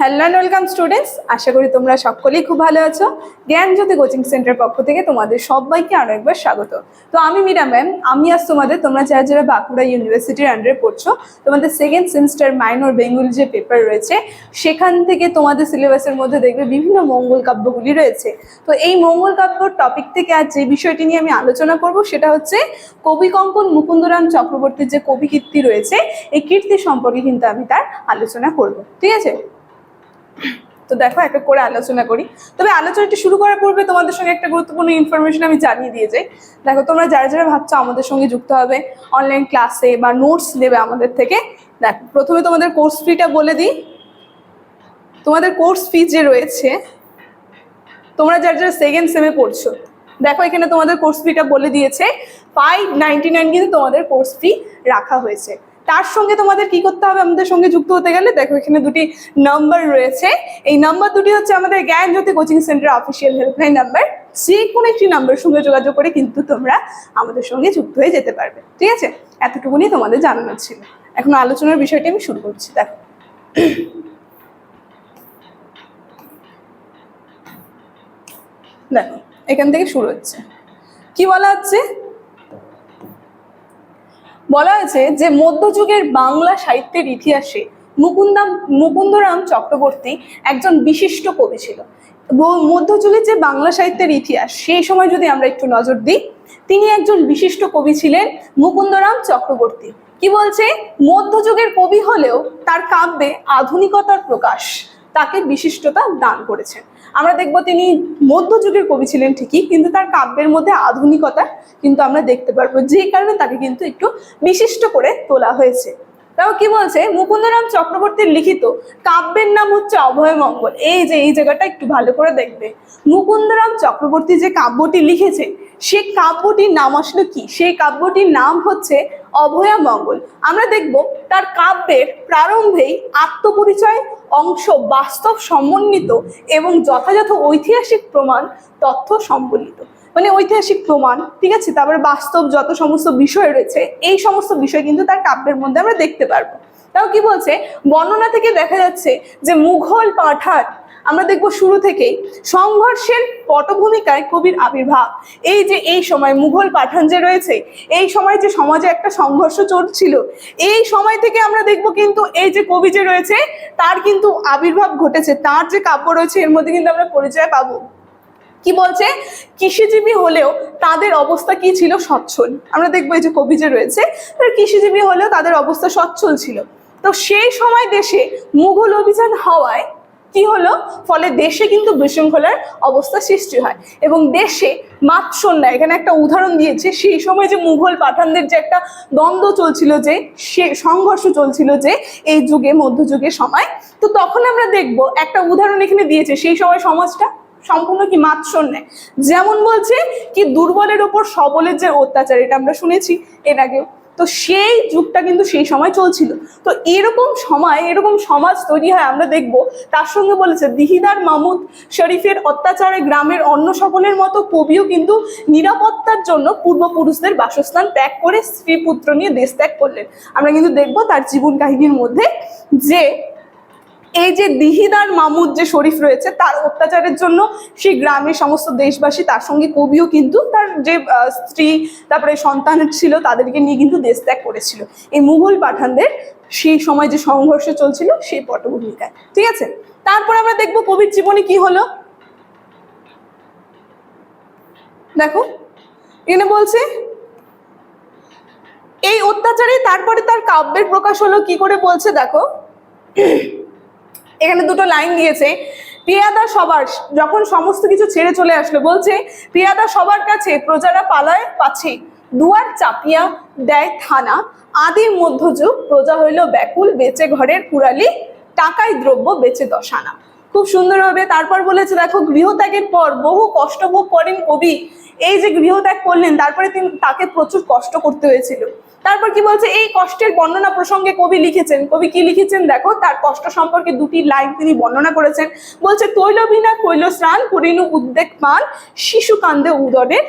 Hello and welcome students আশা করি তোমরা সকলেই খুব ভালো আছো। জ্ঞান জ্যোতি কোচিং সেন্টার পক্ষ থেকে তোমাদের সবাইকে আরও একবার স্বাগত। তো আমি মীরা ম্যাম আমি আজ তোমাদের, তোমরা যারা যারা বাঁকুড়া ইউনিভার্সিটির আন্ডারে পড়ছো, তোমাদের সেকেন্ড সেমিস্টার মাইনর বেঙ্গলি যে পেপার রয়েছে, সেখান থেকে তোমাদের সিলেবাসের মধ্যে দেখবে বিভিন্ন মঙ্গল কাব্যগুলি রয়েছে। তো এই মঙ্গল কাব্যর টপিক থেকে আজ যে বিষয়টি নিয়ে আমি আলোচনা করব, সেটা হচ্ছে কবি কঙ্কন মুকুন্দরাম চক্রবর্তীর যে কবি কীর্তি রয়েছে, এই কীর্তি সম্পর্কে কিন্তু আমি তার আলোচনা করব। ঠিক আছে? তো দেখো এক এক করে আলোচনা করি। তবে আলোচনাটি শুরু করার পূর্বে তোমাদের সঙ্গে একটা গুরুত্বপূর্ণ ইনফরমেশন আমি জানিয়ে দিয়ে যাই। দেখো, তোমরা যারা যারা ভাবছ আমাদের সঙ্গে যুক্ত হবে অনলাইন ক্লাসে বা নোটস নেবে আমাদের থেকে, দেখো, প্রথমে তোমাদের কোর্স ফিটা বলে দিই। তোমাদের কোর্স ফি যে রয়েছে, তোমরা যারা যারা সেকেন্ড সেমে পড়ছো, দেখো, এখানে তোমাদের কোর্স ফিটা বলে দিয়েছে। ফাইভ নাইনটি নাইন কিন্তু তোমাদের কোর্স ফি রাখা হয়েছে। তার সঙ্গে তোমাদের কি করতে হবে? আমাদের সঙ্গে যুক্ত হতে গেলে দেখো, এখানে দুটি নাম্বার রয়েছে। এই নাম্বার দুটি হচ্ছে আমাদের Gyan Jyoti coaching centre official helpline number যে কোনো একটি নাম্বারের সঙ্গে যোগাযোগ করে কিন্তু তোমরা আমাদের সঙ্গে যুক্ত হয়ে যেতে পারবে। ঠিক আছে? এতটুকুনি তোমাদের জানানো ছিল। এখন আলোচনার বিষয়টি আমি শুরু করছি। দেখো। দেখো, এখান থেকে শুরু হচ্ছে। কি বলা হচ্ছে? বলা হয়েছে যে মধ্যযুগের বাংলা সাহিত্যের ইতিহাসে মুকুন্দাম মুকুন্দরাম চক্রবর্তী একজন বিশিষ্ট কবি ছিল। মধ্যযুগের যে বাংলা সাহিত্যের ইতিহাস, সেই সময় যদি আমরা একটু নজর দিই, তিনি একজন বিশিষ্ট কবি ছিলেন মুকুন্দরাম চক্রবর্তী। কি বলছে? মধ্যযুগের কবি হলেও তার কাব্যে আধুনিকতার প্রকাশ তাকে বিশিষ্টতা দান করেছেন। আমরা দেখব তিনি মধ্যযুগের কবি ছিলেন ঠিকই, কিন্তু তার কাব্যের মধ্যে আধুনিকতা কিন্তু আমরা দেখতে পারব, যে কারণে তাকে কিন্তু একটু বিশিষ্ট করে তোলা হয়েছে। তাও কি বলছে? মুকুন্দরাম চক্রবর্তীর লিখিত কাব্যের নাম হচ্ছে অভয়মঙ্গল এই যে, এই জায়গাটা একটু ভালো করে দেখবে। মুকুন্দরাম চক্রবর্তী যে কাব্যটি লিখেছে সেই কাব্যটির নাম আসলে কি? সেই কাব্যটির নাম হচ্ছে অভয়া মঙ্গল। আমরা দেখব তার কাব্যের প্রারম্ভেই আত্মপরিচয়, অংশ, বাস্তব সমন্বিত এবং যথাযথ ঐতিহাসিক প্রমাণ, তথ্য সম্বলিত। মানে ঐতিহাসিক প্রমাণ, ঠিক আছে? তারপরে বাস্তব যত সমস্ত বিষয় রয়েছে, এই সমস্ত বিষয় কিন্তু তার কাব্যের মধ্যে আমরা দেখতে পারব। তাও কি বলছে? বর্ণনা থেকে দেখা যাচ্ছে যে মুঘল পাঠান আমরা দেখব শুরু থেকেই সংঘর্ষের পটভূমিকায় কবির আবির্ভাব। এই যে এই সময় মুঘল পাঠান যে রয়েছে, এই সময় যে সমাজে একটা সংঘর্ষ চলছিল, এই সময় থেকে আমরা দেখব কিন্তু এই যে কবি যে রয়েছে, তার কিন্তু আবির্ভাব ঘটেছে। তার যে কাব্য রয়েছে, এর মধ্যে কিন্তু আমরা পরিচয় পাবো। কি বলছে? কৃষিজীবী হলেও তাদের অবস্থা কি ছিল? সচ্ছল। আমরা দেখব এই যে কবি যে রয়েছে, তার কৃষিজীবী হলেও তাদের অবস্থা সচ্ছল ছিল। তো সেই সময় দেশে মুঘল অভিযান হওয়ায় কি হলো? ফলে দেশে কিন্তু বিশৃঙ্খলার অবস্থা সৃষ্টি হয় এবং দেশে মাৎসন্যা এখানে একটা উদাহরণ দিয়েছে, সেই সময় যে মুঘল পাঠানদের যে একটা দ্বন্দ্ব চলছিল যে, সে সংঘর্ষ চলছিল যে, এই যুগে, মধ্যযুগের সময়, তো তখন আমরা দেখব, একটা উদাহরণ এখানে দিয়েছে, সেই সময় সমাজটা সম্পূর্ণ কি মাৎসন্যায় যেমন বলছে কি, দুর্বলের ওপর সবলের যে অত্যাচার, এটা আমরা শুনেছি, এর আগেও। তো সেই যুগটা কিন্তু সেই সময় চলছিল। তো এরকম সময়, এরকম সমাজ তৈরি হয়, আমরা দেখব। তার সঙ্গে বলেছে, দিহিদার মামুদ শরীফের অত্যাচারে গ্রামের অন্য সকলের মতো কবিও কিন্তু নিরাপত্তার জন্য পূর্বপুরুষদের বাসস্থান ত্যাগ করে স্ত্রী পুত্র নিয়ে দেশ ত্যাগ করলেন। আমরা কিন্তু দেখব তার জীবন কাহিনীর মধ্যে যে এই যে দিহিদার মামুদ যে শরীফ রয়েছে, তার অত্যাচারের জন্য সেই গ্রামের সমস্ত দেশবাসী তার সঙ্গে কবিও কিন্তু তার যে স্ত্রী, তারপরে সন্তান ছিল, তাদেরকে নিয়ে কিন্তু দেশ ত্যাগ করেছিল। এই মুঘল পাঠানদের সেই সময় যে সংঘর্ষ চলছিল, সেই পটভূমিকায়। ঠিক আছে? তারপর আমরা দেখব কবির জীবনে কি হলো। দেখো, এখানে বলছে, এই অত্যাচারে তারপরে তার কাব্যের প্রকাশ হলো কি করে বলছে, দেখো। এখানে দুটো লাইন দিয়েছে, প্রিয়াদা সবার যখন সমস্ত কিছু ছেড়ে চলে আসলো, বলছে, প্রিয়াদা সবার কাছে প্রজারা পালায় পাছে, দুয়ার চাপিয়া দেয় থানা আদি মধ্যযুগ প্রজা হইল ব্যাকুল, বেচে ঘরের কুড়ালি, টাকায় দ্রব্য বেচে দশানা। খুব সুন্দরভাবে তারপর বলেছে, দেখো, গৃহত্যাগের পর বহু কষ্ট ভোগ করেন কবি। এই যে গৃহত্যাগ করলেন, তারপরে তিনি তাকে প্রচুর কষ্ট করতে হয়েছিল। তারপর কি বলছে, এই কষ্টের বর্ণনা প্রসঙ্গে কবি লিখেছেন। কবি কি লিখেছেন দেখো, তার কষ্ট সম্পর্কে দুটি লাইন তিনি বর্ণনা করেছেন। বলছে তৈল বিনা কৈল স্নান করিনু উদ্বেগ পান শিশু কান্দে উদরের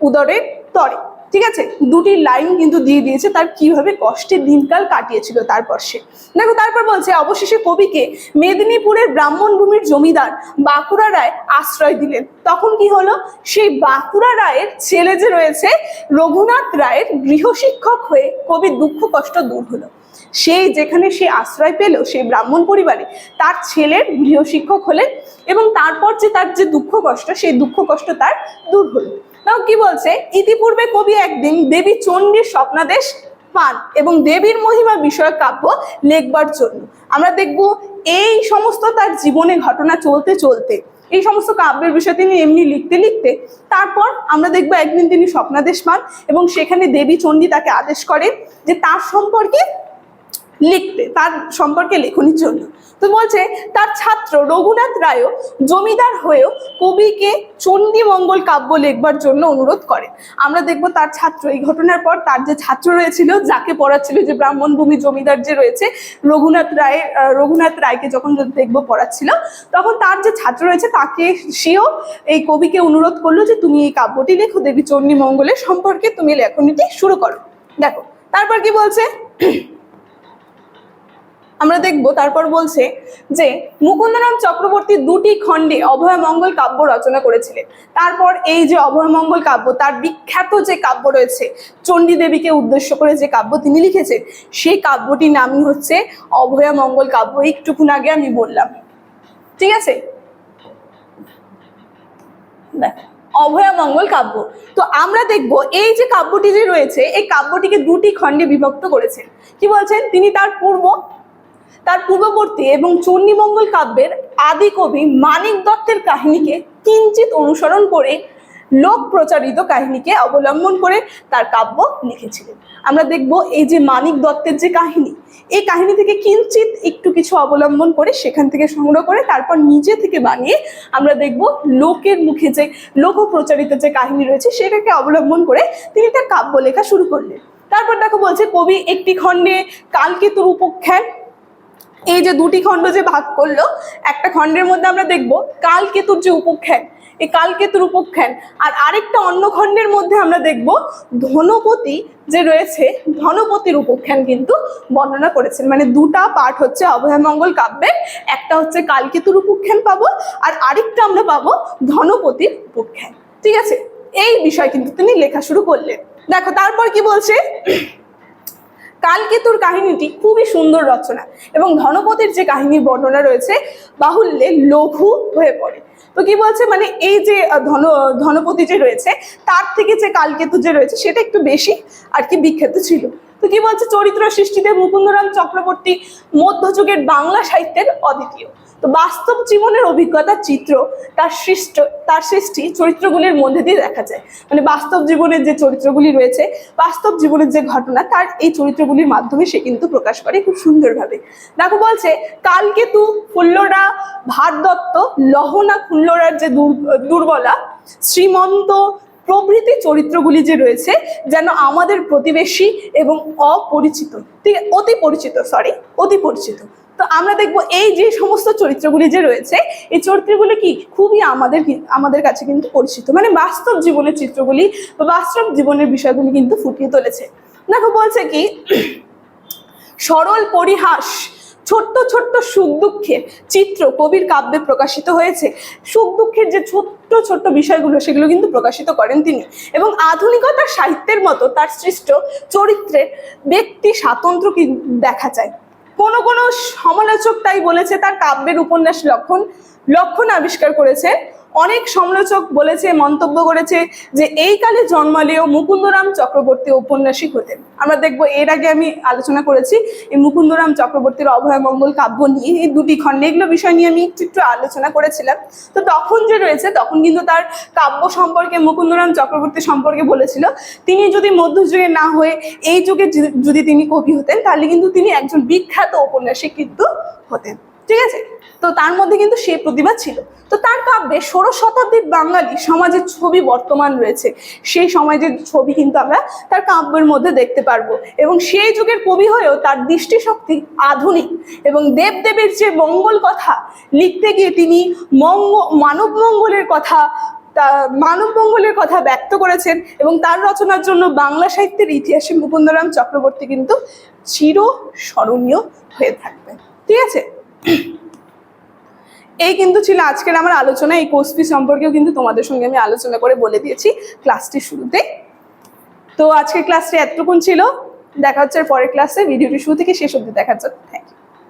উদরের তরে। ঠিক আছে? দুটি লাইন কিন্তু দিয়ে দিয়েছে, তার কীভাবে কষ্টের দিনকাল কাটিয়েছিল তারপর সে। দেখো, তারপর বলছে, অবশেষে কবিকে মেদিনীপুরের ব্রাহ্মণ ভূমির জমিদার বাঁকুড়া রায় আশ্রয় দিলেন। তখন কি হলো? সেই বাঁকুড়া রায়ের ছেলে যে রয়েছে, রঘুনাথ রায়ের গৃহশিক্ষক হয়ে কবির দুঃখ কষ্ট দূর হলো। সেই যেখানে সে আশ্রয় পেল, সেই ব্রাহ্মণ পরিবারে তার ছেলের গৃহশিক্ষক হলেন এবং তারপর যে তার যে দুঃখ কষ্ট, সেই দুঃখ কষ্ট তার দূর হলো। তাও কি বলছে? ইতিপূর্বে কবি একদিন দেবী চণ্ডীর স্বপ্নাদেশ পান এবং দেবীর মহিমা বিষয়ক কাব্য লেখবার জন্য। আমরা দেখব এই সমস্ত তার জীবনে ঘটনা চলতে চলতে, এই সমস্ত কাব্যের বিষয় তিনি এমনি লিখতে লিখতে, তারপর আমরা দেখব একদিন তিনি স্বপ্নাদেশ পান এবং সেখানে দেবী চণ্ডী তাকে আদেশ করেন যে তার সম্পর্কে লিখতে তার সম্পর্কে লেখনির জন্য। তো বলছে তার ছাত্র রঘুনাথ রায়ও জমিদার হয়েও কবিকে চণ্ডী মঙ্গল কাব্য লেখবার জন্য অনুরোধ করেন। আমরা দেখব তার ছাত্র এই ঘটনার পর তার যে ছাত্র রয়েছিল যাকে পড়াচ্ছিল যে ব্রাহ্মণ ভূমি জমিদার যে রয়েছে রঘুনাথ রায় আহ, রঘুনাথ রায়কে যখন দেখব পড়াচ্ছিল তখন তার যে ছাত্র রয়েছে তাকে সেও এই কবিকে অনুরোধ করল যে তুমি এই কাব্যটি লেখো দেবী চণ্ডী মঙ্গলের সম্পর্কে তুমি লেখনীটি শুরু করো। দেখো তারপর কি বলছে? আমরা দেখব, তারপর বলছে যে মুকুন্দরাম চক্রবর্তী দুটি খণ্ডে অভয়মঙ্গল কাব্য রচনা করেছিলেন। তারপর এই যে অভয়মঙ্গল কাব্য, তার বিখ্যাত যে কাব্য রয়েছে, চণ্ডী দেবীকে উদ্দেশ্য করে যে কাব্য তিনি লিখেছেন, সেই কাব্যটির নামই হচ্ছে অভয়মঙ্গল কাব্য। একটুক্ষণ আগে আমি বললাম। ঠিক আছে? দেখো অভয়মঙ্গল কাব্য। তো আমরা দেখব, এই যে কাব্যটি যে রয়েছে, এই কাব্যটিকে দুটি খণ্ডে বিভক্ত করেছেন। কি বলছেন? তিনি তার পূর্ব তার পূর্ববর্তী এবং চণ্ডীমঙ্গল কাব্যের আদি কবি মানিক দত্তের কাহিনীকে কিঞ্চিত অনুসরণ করে লোক প্রচারিত কাহিনীকে অবলম্বন করে তার কাব্য লিখেছিলেন। আমরা দেখব এই যে মানিক দত্তের যে কাহিনী, এই কাহিনী থেকে কিঞ্চিত একটু কিছু অবলম্বন করে সেখান থেকে সংগ্রহ করে তারপর নিজে থেকে বানিয়ে আমরা দেখব লোকের মুখে যে লোক প্রচারিত যে কাহিনী রয়েছে সেটাকে অবলম্বন করে তিনি তার কাব্য লেখা শুরু করলেন। তারপর দেখো বলছে কবি একটি খণ্ডে কালকেতুর উপখ্যান এই যে দুটি খণ্ড যে ভাগ করল, একটা খণ্ডের মধ্যে আমরা দেখব কালকেতুর যে উপখ্যান, এই কালকেতুর উপখ্যান। আর আরেকটা অন্য খণ্ডের মধ্যে আমরা দেখব ধনপতি যে রয়েছে, ধনপতির উপখ্যান কিন্তু বর্ণনা করেছেন। মানে দুটা পাঠ হচ্ছে অভয়মঙ্গল কাব্যের, একটা হচ্ছে কালকেতুর উপখ্যান পাবো, আর আরেকটা আমরা পাবো ধনপতির উপখ্যান। ঠিক আছে? এই বিষয় কিন্তু তিনি লেখা শুরু করলেন। দেখো, তারপর কি বলছে? কালকেতুর কাহিনীটি খুবই সুন্দর রচনা এবং ধনপতির যে কাহিনীর বর্ণনা রয়েছে, বাহুল্যে লঘু হয়ে পড়ে। তো কি বলছে? মানে এই যে ধন, ধনপতি যে রয়েছে, তার থেকে যে কালকেতু যে রয়েছে, সেটা একটু বেশি আর কি বিখ্যাত ছিল। তো কি বলছে? চরিত্র সৃষ্টিতে মুকুন্দরাম চক্রবর্তী মধ্যযুগের বাংলা সাহিত্যের অদ্বিতীয়। তো বাস্তব জীবনের অভিজ্ঞতার চিত্র, তার সৃষ্ট, তার সৃষ্টি চরিত্রগুলির মধ্যে দিয়ে দেখা যায়। মানে বাস্তব জীবনের যে চরিত্রগুলি রয়েছে, বাস্তব জীবনের যে ঘটনা, তার এই চরিত্রগুলির মাধ্যমে সে কিন্তু প্রকাশ করে খুব সুন্দরভাবে। দেখো বলছে, কালকেতু, ফুল্লরা, ভারদত্ত, লহনা ফুল্লরার যে দুর- দুর্বলা, শ্রীমন্ত প্রভৃতি চরিত্রগুলি যে রয়েছে, যেন আমাদের প্রতিবেশী এবং অপরিচিত, ঠিক অতি পরিচিত সরি অতি পরিচিত। তো আমরা দেখব এই যে সমস্ত চরিত্রগুলি যে রয়েছে, এই চরিত্রগুলি কি খুবই আমাদের আমাদের কাছে কিন্তু পরিচিত। মানে বাস্তব জীবনের চিত্রগুলি বা বাস্তব জীবনের বিষয়গুলি কিন্তু ফুটিয়ে তুলেছে। দেখো বলছে কি, সরল পরিহাস ছোট্ট ছোট্ট সুখ দুঃখের চিত্র কবির কাব্যে প্রকাশিত হয়েছে। সুখ দুঃখের যে ছোট্ট ছোট্ট বিষয়গুলো, সেগুলো কিন্তু প্রকাশিত করেন তিনি। এবং আধুনিকতার সাহিত্যের মতো তার সৃষ্ট চরিত্রের ব্যক্তি স্বাতন্ত্র্য কি- দেখা যায়। কোনো কোনো সমালোচক তাই বলেছে, তার কাব্যের উপন্যাস লক্ষণ লক্ষণ আবিষ্কার করেছে অনেক সমালোচক বলেছে, মন্তব্য করেছে যে এই কালে জন্মালেও মুকুন্দরাম চক্রবর্তী ঔপন্যাসিক হতেন। আমরা দেখব, এর আগে আমি আলোচনা করেছি, এই মুকুন্দরাম চক্রবর্তীর অভয়মঙ্গল কাব্য নিয়ে, এই দুটি খণ্ড, এগুলো বিষয় নিয়ে আমি একটু একটু আলোচনা করেছিলাম। তো তখন যে রয়েছে, তখন কিন্তু তার কাব্য সম্পর্কে, মুকুন্দরাম চক্রবর্তী সম্পর্কে বলেছিল, তিনি যদি মধ্যযুগে না হয়ে এই যুগে যদি- তিনি কবি হতেন, তাহলে কিন্তু তিনি একজন বিখ্যাত ঔপন্যাসিক কিন্তু হতেন। ঠিক আছে? তো তার মধ্যে কিন্তু সেই প্রতিভা ছিল। তো তার কাব্যে ষোড়শ শতাব্দীর বাঙালি সমাজের ছবি বর্তমান রয়েছে। সেই সমাজের ছবি কিন্তু আমরা তার কাব্যের মধ্যে দেখতে পারব। এবং সেই যুগের কবি হয়েও তার দৃষ্টিশক্তি আধুনিক এবং দেবদেবীর যে মঙ্গল কথা লিখতে গিয়ে তিনি মঙ্গ, মানব মঙ্গলের কথা মানবমঙ্গলের কথা ব্যক্ত করেছেন এবং তার রচনার জন্য বাংলা সাহিত্যের ইতিহাসে মুকুন্দরাম চক্রবর্তী কিন্তু চির স্মরণীয় হয়ে থাকবে ঠিক আছে? এই কিন্তু ছিল আজকের আমার আলোচনা, এই কোর্স কোর্সটি সম্পর্কেও কিন্তু তোমাদের সঙ্গে আমি আলোচনা করে বলে দিয়েছি ক্লাসটির শুরুতে। তো আজকের ক্লাসটি এতটুকুন ছিল, দেখা হচ্ছে পরের ক্লাসে ভিডিওটি শুরু থেকে শেষ অবধি দেখা জন্য।